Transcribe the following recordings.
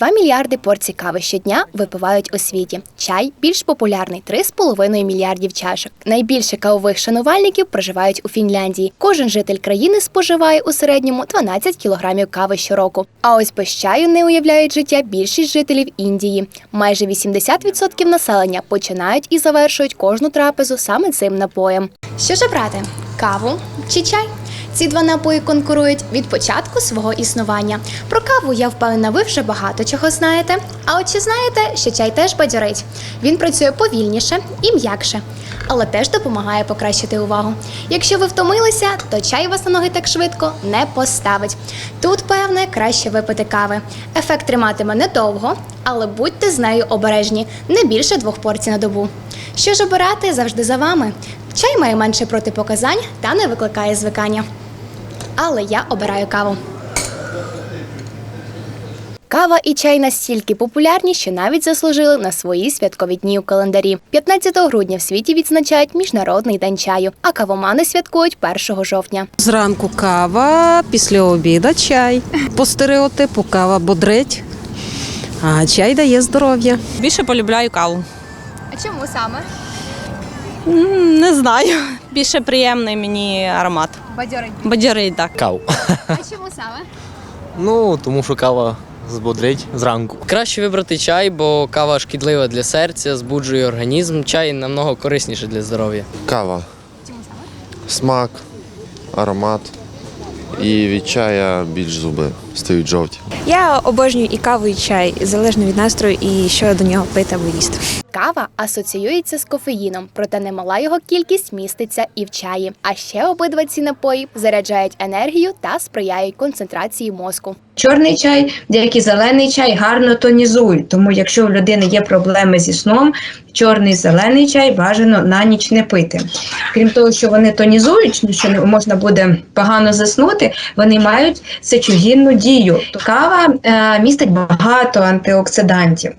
2 мільярди порцій кави щодня випивають у світі. Чай більш популярний 3,5 мільярдів чашок. Найбільше кавових шанувальників проживають у Фінляндії. Кожен житель країни споживає у середньому 12 кілограмів кави щороку. А ось без чаю не уявляють життя більшість жителів Індії. Майже 80% населення починають і завершують кожну трапезу саме цим напоєм. Що ж брати? Каву чи чай? Ці два напої конкурують від початку свого існування. Про каву я впевнена, ви вже багато чого знаєте. А от чи знаєте, що чай теж бадьорить? Він працює повільніше і м'якше, але теж допомагає покращити увагу. Якщо ви втомилися, то чай вас на ноги так швидко не поставить. Тут, певне, краще випити кави. Ефект триматиме недовго, але будьте з нею обережні, не більше двох порцій на добу. Що ж обирати завжди за вами. Чай має менше протипоказань та не викликає звикання. Але я обираю каву. Кава і чай настільки популярні, що навіть заслужили на свої святкові дні у календарі. 15 грудня в світі відзначають Міжнародний день чаю, а кавомани святкують 1 жовтня. Зранку кава, після обіда чай. По стереотипу кава бодрить, а чай дає здоров'я. Більше полюбляю каву. А чому саме? Не знаю. Більше приємний мені аромат. Бадьорить. Бадьорить, так. Каву. А чому саме? Ну, тому що кава збодрить зранку. Краще вибрати чай, бо кава шкідлива для серця, збуджує організм. Чай намного корисніше для здоров'я. Кава. Смак, аромат. І від чая більш зуби стають жовті. Я обожнюю і каву, і чай, залежно від настрою і що до нього пити або їсти. Кава асоціюється з кофеїном, проте немала його кількість міститься і в чаї. А ще обидва ці напої заряджають енергію та сприяють концентрації мозку. Чорний чай, як і зелений чай, гарно тонізують. Тому, якщо у людини є проблеми зі сном, чорний зелений чай бажано на ніч не пити. Крім того, що вони тонізують, що можна буде погано заснути, вони мають сечогінну дію. Кава е, містить багато антиоксидантів.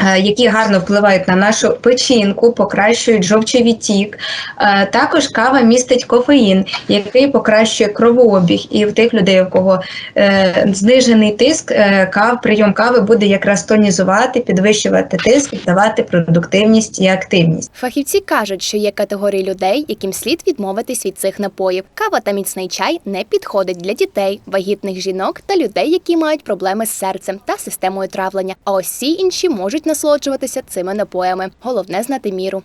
Е, Які гарно впливають на нашу печінку, покращують жовчий відтік. Е, Також кава містить кофеїн, який покращує кровообіг. І в тих людей, у кого е, знижений тиск, кав, прийом кави буде якраз тонізувати, підвищувати тиск, давати продуктивність і активність. Фахівці кажуть, що є категорії людей, яким слід відмовитись від цих напоїв. Кава та міцний чай не підходить для дітей, вагітних жінок та людей, які мають проблеми з серцем та системою травлення. А ось всі інші можуть насолоджуватися цими напоями. Головне знати міру.